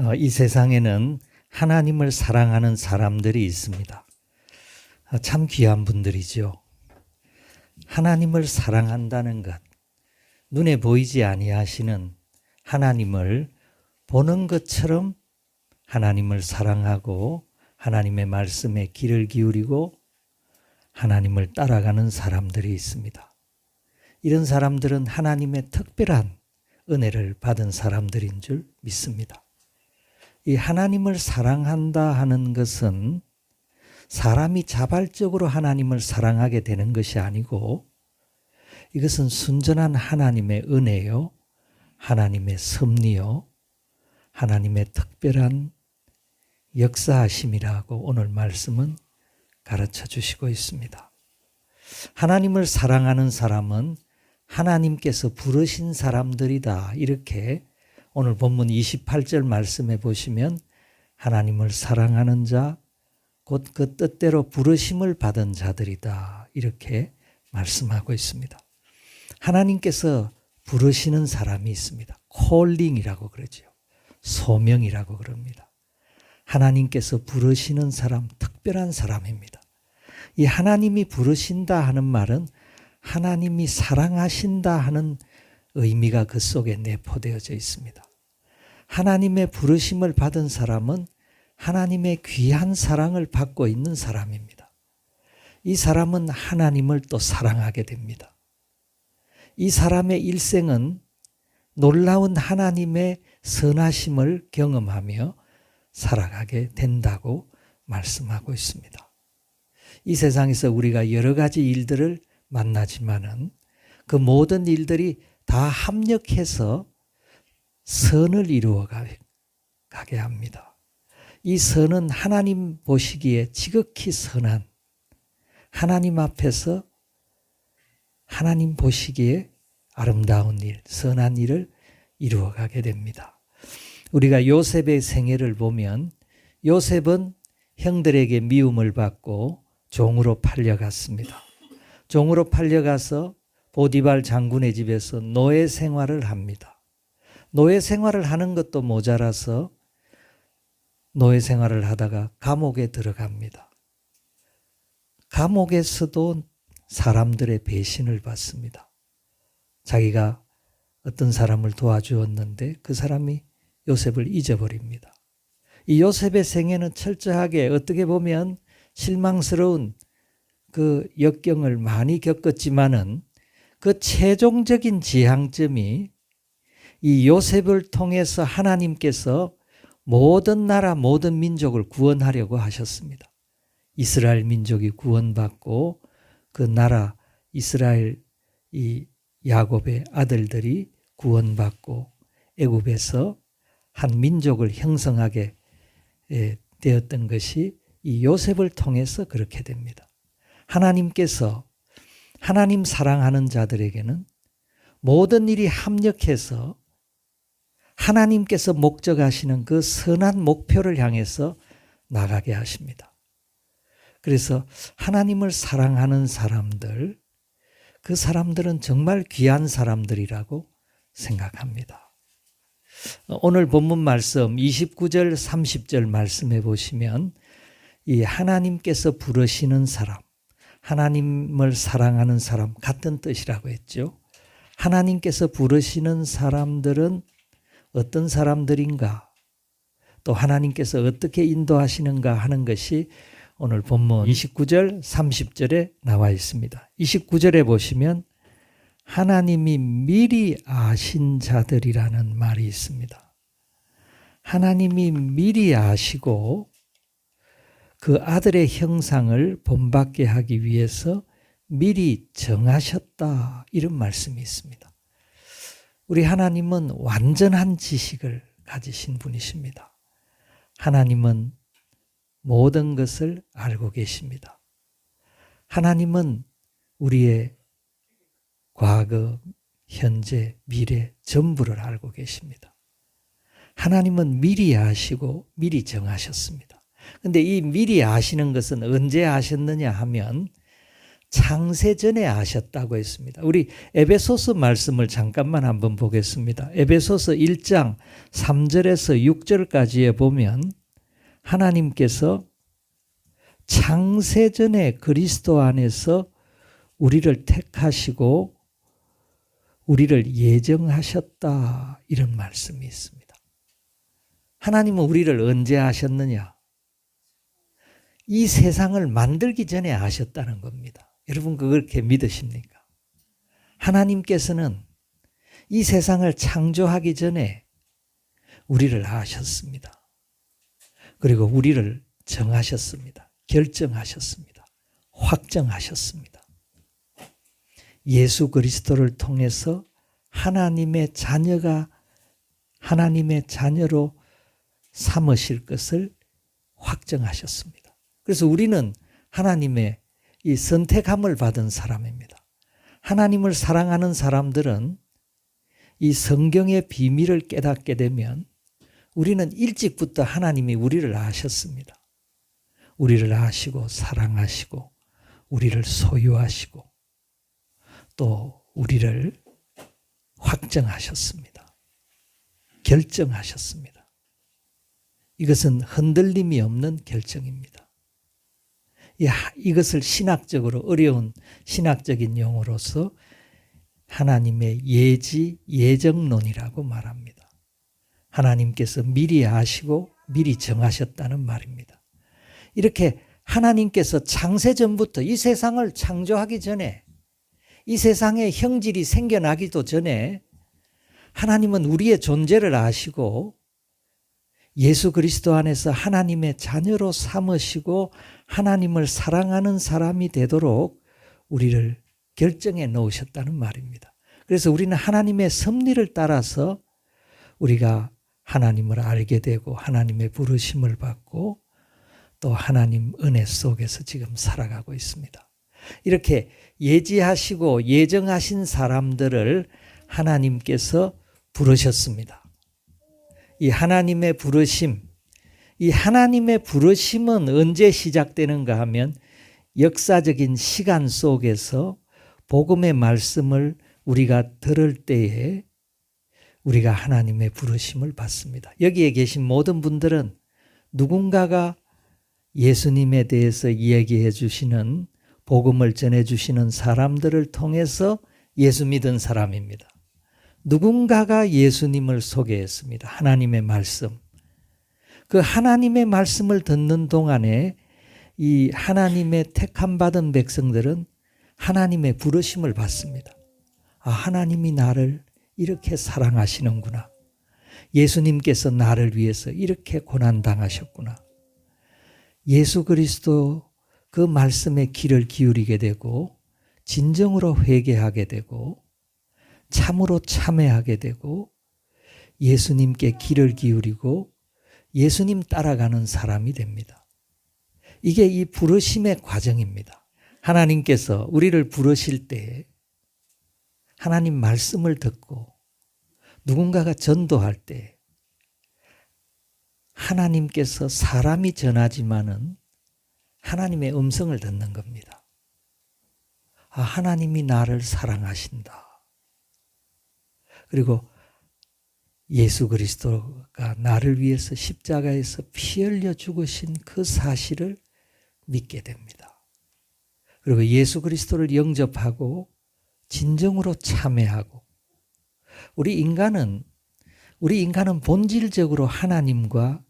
어, 이 세상에는 하나님을 사랑하는 사람들이 있습니다. 아, 참 귀한 분들이죠. 하나님을 사랑한다는 것, 눈에 보이지 아니하시는 하나님을 보는 것처럼 하나님을 사랑하고 하나님의 말씀에 귀를 기울이고 하나님을 따라가는 사람들이 있습니다. 이런 사람들은 하나님의 특별한 은혜를 받은 사람들인 줄 믿습니다. 이 하나님을 사랑한다 하는 것은 사람이 자발적으로 하나님을 사랑하게 되는 것이 아니고 이것은 순전한 하나님의 은혜요, 하나님의 섭리요, 하나님의 특별한 역사하심이라고 오늘 말씀은 가르쳐 주시고 있습니다. 하나님을 사랑하는 사람은 하나님께서 부르신 사람들이다. 이렇게 오늘 본문 28절 말씀해 보시면 하나님을 사랑하는 자, 곧 그 뜻대로 부르심을 받은 자들이다. 이렇게 말씀하고 있습니다. 하나님께서 부르시는 사람이 있습니다. 콜링이라고 그러죠. 소명이라고 그럽니다. 하나님께서 부르시는 사람, 특별한 사람입니다. 이 하나님이 부르신다 하는 말은 하나님이 사랑하신다 하는 의미가 그 속에 내포되어져 있습니다. 하나님의 부르심을 받은 사람은 하나님의 귀한 사랑을 받고 있는 사람입니다. 이 사람은 하나님을 또 사랑하게 됩니다. 이 사람의 일생은 놀라운 하나님의 선하심을 경험하며 살아가게 된다고 말씀하고 있습니다. 이 세상에서 우리가 여러 가지 일들을 만나지만은 그 모든 일들이 다 합력해서 선을 이루어 가게 합니다. 이 선은 하나님 보시기에 지극히 선한 하나님 앞에서 하나님 보시기에 아름다운 일, 선한 일을 이루어 가게 됩니다. 우리가 요셉의 생애를 보면 요셉은 형들에게 미움을 받고 종으로 팔려갔습니다. 종으로 팔려가서 보디발 장군의 집에서 노예 생활을 합니다. 노예 생활을 하는 것도 모자라서 노예 생활을 하다가 감옥에 들어갑니다. 감옥에서도 사람들의 배신을 받습니다. 자기가 어떤 사람을 도와주었는데 그 사람이 요셉을 잊어버립니다. 이 요셉의 생애는 철저하게 어떻게 보면 실망스러운 그 역경을 많이 겪었지만은 그 최종적인 지향점이 이 요셉을 통해서 하나님께서 모든 나라 모든 민족을 구원하려고 하셨습니다. 이스라엘 민족이 구원받고 그 나라 이스라엘 이 야곱의 아들들이 구원받고 애굽에서 한 민족을 형성하게 되었던 것이 이 요셉을 통해서 그렇게 됩니다. 하나님께서 하나님 사랑하는 자들에게는 모든 일이 합력해서 하나님께서 목적하시는 그 선한 목표를 향해서 나가게 하십니다. 그래서 하나님을 사랑하는 사람들, 그 사람들은 정말 귀한 사람들이라고 생각합니다. 오늘 본문 말씀 29절 30절 말씀해 보시면 이 하나님께서 부르시는 사람, 하나님을 사랑하는 사람 같은 뜻이라고 했죠. 하나님께서 부르시는 사람들은 어떤 사람들인가? 또 하나님께서 어떻게 인도하시는가 하는 것이 오늘 본문 29절, 30절에 나와 있습니다. 29절에 보시면 하나님이 미리 아신 자들이라는 말이 있습니다. 하나님이 미리 아시고 그 아들의 형상을 본받게 하기 위해서 미리 정하셨다. 이런 말씀이 있습니다. 우리 하나님은 완전한 지식을 가지신 분이십니다. 하나님은 모든 것을 알고 계십니다. 하나님은 우리의 과거, 현재, 미래 전부를 알고 계십니다. 하나님은 미리 아시고 미리 정하셨습니다. 근데 이 미리 아시는 것은 언제 아셨느냐 하면 창세 전에 아셨다고 했습니다. 우리 에베소서 말씀을 잠깐만 한번 보겠습니다. 에베소서 1장 3절에서 6절까지에 보면 하나님께서 창세 전에 그리스도 안에서 우리를 택하시고 우리를 예정하셨다 이런 말씀이 있습니다. 하나님은 우리를 언제 아셨느냐? 이 세상을 만들기 전에 아셨다는 겁니다. 여러분 그렇게 믿으십니까? 하나님께서는 이 세상을 창조하기 전에 우리를 아셨습니다. 그리고 우리를 정하셨습니다. 결정하셨습니다. 확정하셨습니다. 예수 그리스도를 통해서 하나님의 자녀가 하나님의 자녀로 삼으실 것을 확정하셨습니다. 그래서 우리는 하나님의 이 선택함을 받은 사람입니다. 하나님을 사랑하는 사람들은 이 성경의 비밀을 깨닫게 되면 우리는 일찍부터 하나님이 우리를 아셨습니다. 우리를 아시고 사랑하시고 우리를 소유하시고 또 우리를 확정하셨습니다. 결정하셨습니다. 이것은 흔들림이 없는 결정입니다. 이것을 신학적으로 어려운 신학적인 용어로서 하나님의 예지 예정론이라고 말합니다. 하나님께서 미리 아시고 미리 정하셨다는 말입니다. 이렇게 하나님께서 창세 전부터 이 세상을 창조하기 전에 이 세상에 형질이 생겨나기도 전에 하나님은 우리의 존재를 아시고 예수 그리스도 안에서 하나님의 자녀로 삼으시고 하나님을 사랑하는 사람이 되도록 우리를 결정해 놓으셨다는 말입니다. 그래서 우리는 하나님의 섭리를 따라서 우리가 하나님을 알게 되고 하나님의 부르심을 받고 또 하나님 은혜 속에서 지금 살아가고 있습니다. 이렇게 예지하시고 예정하신 사람들을 하나님께서 부르셨습니다. 이 하나님의 부르심, 이 하나님의 부르심은 언제 시작되는가 하면 역사적인 시간 속에서 복음의 말씀을 우리가 들을 때에 우리가 하나님의 부르심을 받습니다. 여기에 계신 모든 분들은 누군가가 예수님에 대해서 이야기해 주시는 복음을 전해 주시는 사람들을 통해서 예수 믿은 사람입니다. 누군가가 예수님을 소개했습니다. 하나님의 말씀. 그 하나님의 말씀을 듣는 동안에 이 하나님의 택함 받은 백성들은 하나님의 부르심을 받습니다. 아, 하나님이 나를 이렇게 사랑하시는구나. 예수님께서 나를 위해서 이렇게 고난당하셨구나. 예수 그리스도 그 말씀에 귀를 기울이게 되고 진정으로 회개하게 되고 참으로 참회하게 되고 예수님께 귀를 기울이고 예수님 따라가는 사람이 됩니다. 이게 이 부르심의 과정입니다. 하나님께서 우리를 부르실 때 하나님 말씀을 듣고 누군가가 전도할 때 하나님께서 사람이 전하지만은 하나님의 음성을 듣는 겁니다. 아, 하나님이 나를 사랑하신다. 그리고 예수 그리스도가 나를 위해서 십자가에서 피 흘려 죽으신 그 사실을 믿게 됩니다. 그리고 예수 그리스도를 영접하고 진정으로 참회하고 우리 인간은 우리 인간은 본질적으로 하나님과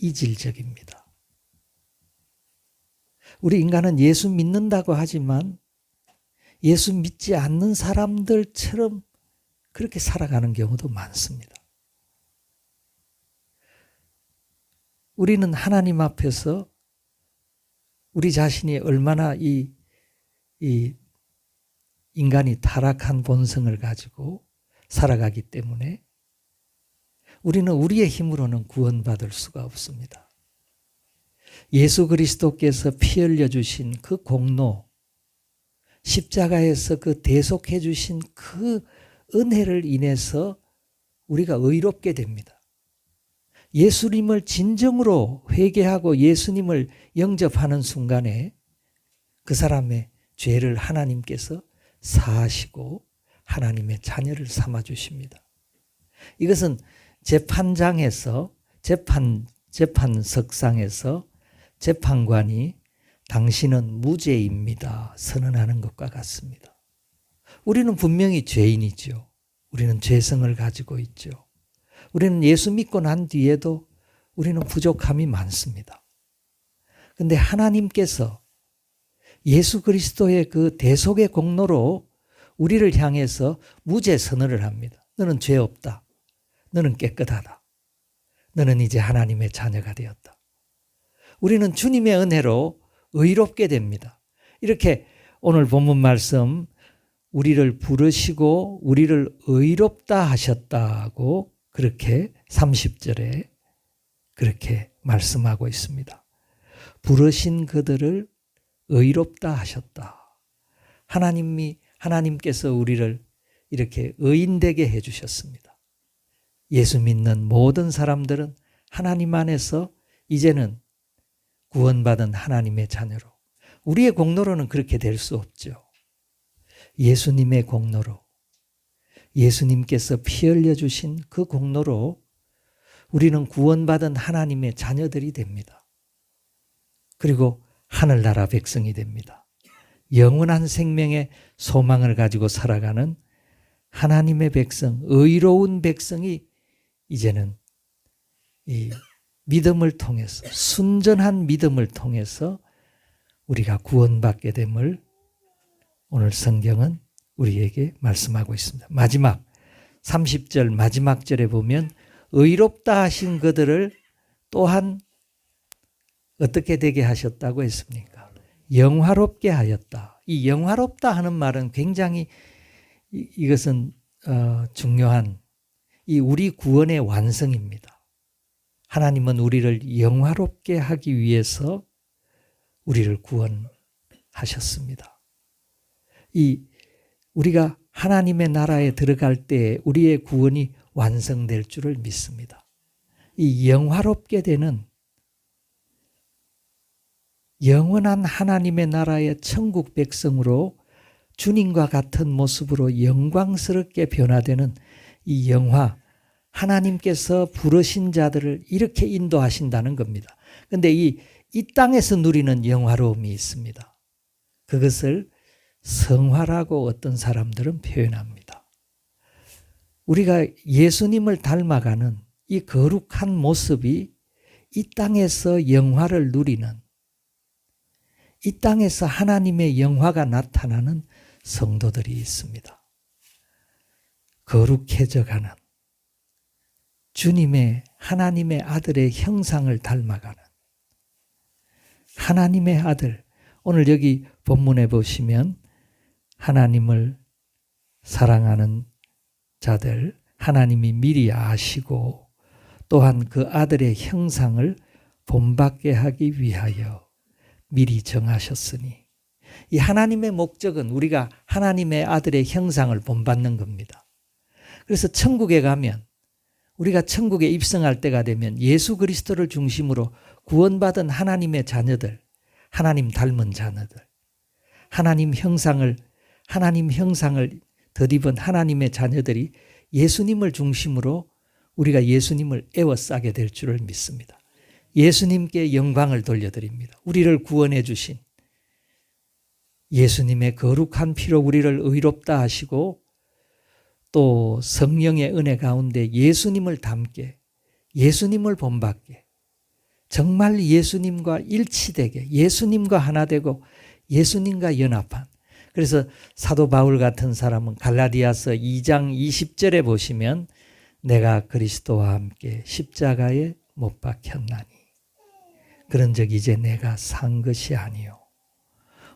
이질적입니다. 우리 인간은 예수 믿는다고 하지만 예수 믿지 않는 사람들처럼 그렇게 살아가는 경우도 많습니다. 우리는 하나님 앞에서 우리 자신이 얼마나 이, 이 인간이 타락한 본성을 가지고 살아가기 때문에 우리는 우리의 힘으로는 구원받을 수가 없습니다. 예수 그리스도께서 피 흘려 주신 그 공로, 십자가에서 그 대속해 주신 그 은혜를 인해서 우리가 의롭게 됩니다. 예수님을 진정으로 회개하고 예수님을 영접하는 순간에 그 사람의 죄를 하나님께서 사하시고 하나님의 자녀를 삼아 주십니다. 이것은 재판장에서 재판 재판석상에서 재판관이 당신은 무죄입니다. 선언하는 것과 같습니다. 우리는 분명히 죄인이죠. 우리는 죄성을 가지고 있죠. 우리는 예수 믿고 난 뒤에도 우리는 부족함이 많습니다. 근데 하나님께서 예수 그리스도의 그 대속의 공로로 우리를 향해서 무죄 선언을 합니다. 너는 죄 없다. 너는 깨끗하다. 너는 이제 하나님의 자녀가 되었다. 우리는 주님의 은혜로 의롭게 됩니다. 이렇게 오늘 본문 말씀 우리를 부르시고 우리를 의롭다 하셨다고 그렇게 30절에 그렇게 말씀하고 있습니다. 부르신 그들을 의롭다 하셨다. 하나님이 하나님께서 우리를 이렇게 의인되게 해 주셨습니다. 예수 믿는 모든 사람들은 하나님 안에서 이제는 구원받은 하나님의 자녀로 우리의 공로로는 그렇게 될 수 없죠. 예수님의 공로로 예수님께서 피 흘려 주신 그 공로로 우리는 구원받은 하나님의 자녀들이 됩니다. 그리고 하늘나라 백성이 됩니다. 영원한 생명의 소망을 가지고 살아가는 하나님의 백성, 의로운 백성이 이제는 이 믿음을 통해서 순전한 믿음을 통해서 우리가 구원받게 됨을 오늘 성경은 우리에게 말씀하고 있습니다. 마지막 30절 마지막 절에 보면 의롭다 하신 그들을 또한 어떻게 되게 하셨다고 했습니까? 영화롭게 하였다. 이 영화롭다 하는 말은 굉장히 이, 것은 어, 중요한 이 우리 구원의 완성입니다. 하나님은 우리를 영화롭게 하기 위해서 우리를 구원하셨습니다. 이 우리가 하나님의 나라에 들어갈 때 우리의 구원이 완성될 줄을 믿습니다. 이 영화롭게 되는 영원한 하나님의 나라의 천국 백성으로 주님과 같은 모습으로 영광스럽게 변화되는 이 영화, 하나님께서 부르신 자들을 이렇게 인도하신다는 겁니다. 근데 이, 이 땅에서 누리는 영화로움이 있습니다. 그것을 성화라고 어떤 사람들은 표현합니다. 우리가 예수님을 닮아가는 이 거룩한 모습이 이 땅에서 영화를 누리는 이 땅에서 하나님의 영화가 나타나는 성도들이 있습니다. 거룩해져 가는 주님의 하나님의 아들의 형상을 닮아가는 하나님의 아들 오늘 여기 본문에 보시면 하나님을 사랑하는 자들 하나님이 미리 아시고 또한 그 아들의 형상을 본받게 하기 위하여 미리 정하셨으니 이 하나님의 목적은 우리가 하나님의 아들의 형상을 본받는 겁니다. 그래서 천국에 가면 우리가 천국에 입성할 때가 되면 예수 그리스도를 중심으로 구원받은 하나님의 자녀들, 하나님 닮은 자녀들, 하나님 형상을 하나님 형상을 덧입은 하나님의 자녀들이 예수님을 중심으로 우리가 예수님을 애워싸게 될 줄을 믿습니다. 예수님께 영광을 돌려드립니다. 우리를 구원해 주신 예수님의 거룩한 피로 우리를 의롭다 하시고 또 성령의 은혜 가운데 예수님을 닮게 예수님을 본받게 정말 예수님과 일치되게 예수님과 하나 되고 예수님과 연합한 그래서 사도 바울 같은 사람은 갈라디아서 2장 20절에 보시면 내가 그리스도와 함께 십자가에 못 박혔나니. 그런 적 이제 내가 산 것이 아니요.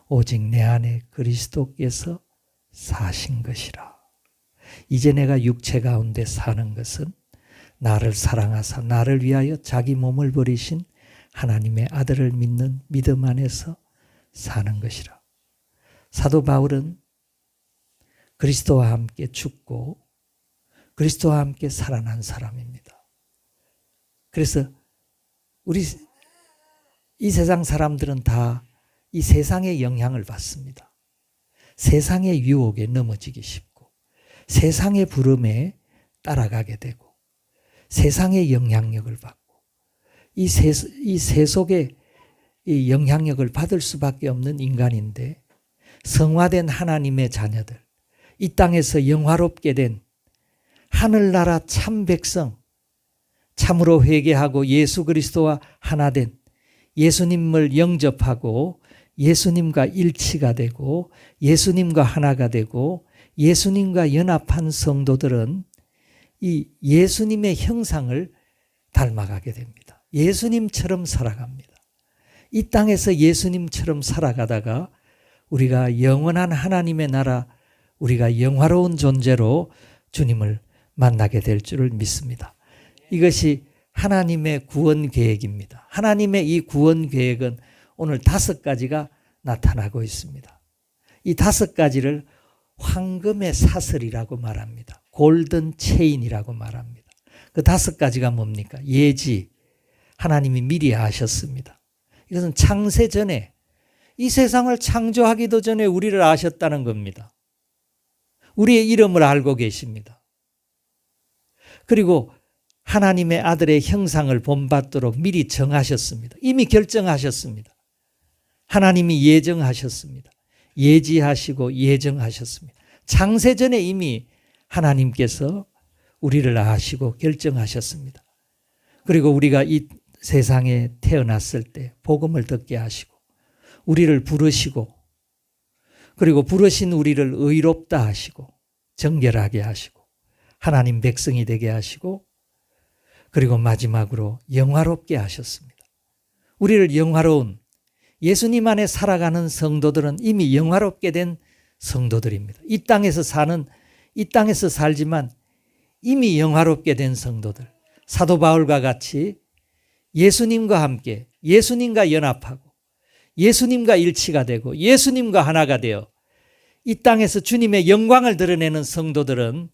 오직 내 안에 그리스도께서 사신 것이라. 이제 내가 육체 가운데 사는 것은 나를 사랑하사 나를 위하여 자기 몸을 버리신 하나님의 아들을 믿는 믿음 안에서 사는 것이라. 사도 바울은 그리스도와 함께 죽고 그리스도와 함께 살아난 사람입니다. 그래서 우리 이 세상 사람들은 다 이 세상의 영향을 받습니다. 세상의 유혹에 넘어지기 쉽고 세상의 부름에 따라가게 되고 세상의 영향력을 받고 이, 세, 이 세속의 이 영향력을 받을 수밖에 없는 인간인데 성화된 하나님의 자녀들 이 땅에서 영화롭게 된 하늘나라 참 백성 참으로 회개하고 예수 그리스도와 하나 된 예수님을 영접하고 예수님과 일치가 되고 예수님과 하나가 되고 예수님과 연합한 성도들은 이 예수님의 형상을 닮아가게 됩니다. 예수님처럼 살아갑니다. 이 땅에서 예수님처럼 살아가다가 우리가 영원한 하나님의 나라, 우리가 영화로운 존재로 주님을 만나게 될 줄을 믿습니다. 이것이 하나님의 구원 계획입니다. 하나님의 이 구원 계획은 오늘 다섯 가지가 나타나고 있습니다. 이 다섯 가지를 황금의 사슬이라고 말합니다. 골든 체인이라고 말합니다. 그 다섯 가지가 뭡니까? 예지. 하나님이 미리 아셨습니다. 이것은 창세 전에 이 세상을 창조하기도 전에 우리를 아셨다는 겁니다. 우리의 이름을 알고 계십니다. 그리고 하나님의 아들의 형상을 본받도록 미리 정하셨습니다. 이미 결정하셨습니다. 하나님이 예정하셨습니다. 예지하시고 예정하셨습니다. 창세전에 이미 하나님께서 우리를 아시고 결정하셨습니다. 그리고 우리가 이 세상에 태어났을 때 복음을 듣게 하시고 우리를 부르시고 그리고 부르신 우리를 의롭다 하시고 정결하게 하시고 하나님 백성이 되게 하시고 그리고 마지막으로 영화롭게 하셨습니다. 우리를 영화로운 예수님 안에 살아가는 성도들은 이미 영화롭게 된 성도들입니다. 이 땅에서 사는 이 땅에서 살지만 이미 영화롭게 된 성도들. 사도 바울과 같이 예수님과 함께 예수님과 연합하고 예수님과 일치가 되고 예수님과 하나가 되어 이 땅에서 주님의 영광을 드러내는 성도들은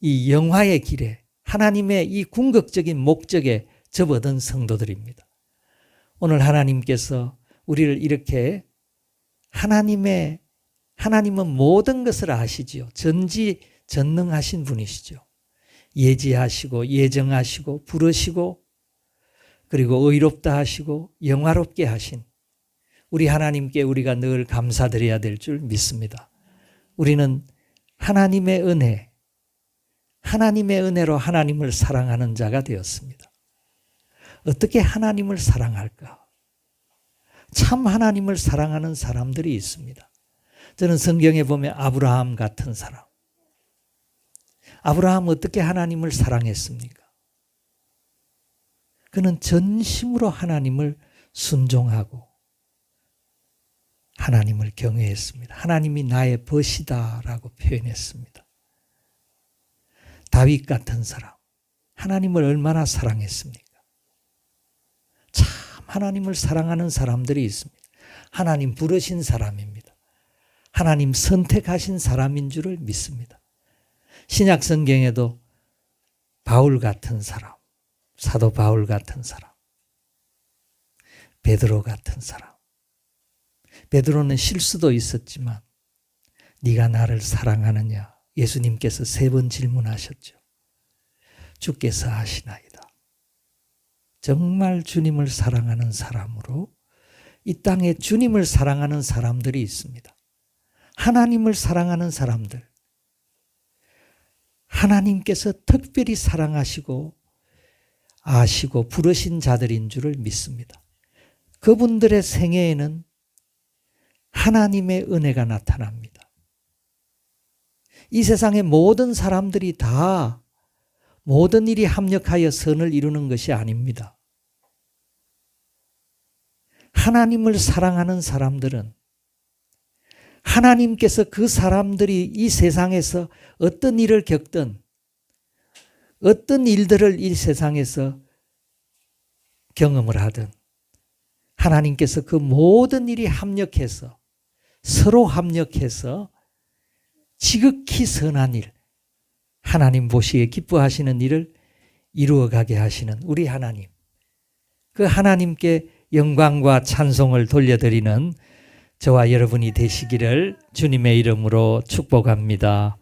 이 영화의 길에 하나님의 이 궁극적인 목적에 접어든 성도들입니다. 오늘 하나님께서 우리를 이렇게 하나님의 하나님은 모든 것을 아시지요. 전지 전능하신 분이시죠. 예지하시고 예정하시고 부르시고 그리고 의롭다 하시고 영화롭게 하신 우리 하나님께 우리가 늘 감사드려야 될 줄 믿습니다. 우리는 하나님의 은혜, 하나님의 은혜로 하나님을 사랑하는 자가 되었습니다. 어떻게 하나님을 사랑할까? 참 하나님을 사랑하는 사람들이 있습니다. 저는 성경에 보면 아브라함 같은 사람. 아브라함 어떻게 하나님을 사랑했습니까? 그는 전심으로 하나님을 순종하고 하나님을 경외했습니다. 하나님이 나의 벗이다라고 표현했습니다. 다윗 같은 사람. 하나님을 얼마나 사랑했습니까? 참 하나님을 사랑하는 사람들이 있습니다. 하나님 부르신 사람입니다. 하나님 선택하신 사람인 줄을 믿습니다. 신약 성경에도 바울 같은 사람, 사도 바울 같은 사람, 베드로 같은 사람. 베드로는 실수도 있었지만 네가 나를 사랑하느냐? 예수님께서 세 번 질문하셨죠. 주께서 아시나이다. 정말 주님을 사랑하는 사람으로 이 땅에 주님을 사랑하는 사람들이 있습니다. 하나님을 사랑하는 사람들, 하나님께서 특별히 사랑하시고 아시고 부르신 자들인 줄을 믿습니다. 그분들의 생애에는 하나님의 은혜가 나타납니다. 이 세상의 모든 사람들이 다 모든 일이 합력하여 선을 이루는 것이 아닙니다. 하나님을 사랑하는 사람들은 하나님께서 그 사람들이 이 세상에서 어떤 일을 겪든 어떤 일들을 이 세상에서 경험을 하든 하나님께서 그 모든 일이 합력해서 서로 합력해서 지극히 선한 일, 하나님 보시기에 기뻐하시는 일을 이루어가게 하시는 우리 하나님. 그 하나님께 영광과 찬송을 돌려드리는 저와 여러분이 되시기를 주님의 이름으로 축복합니다.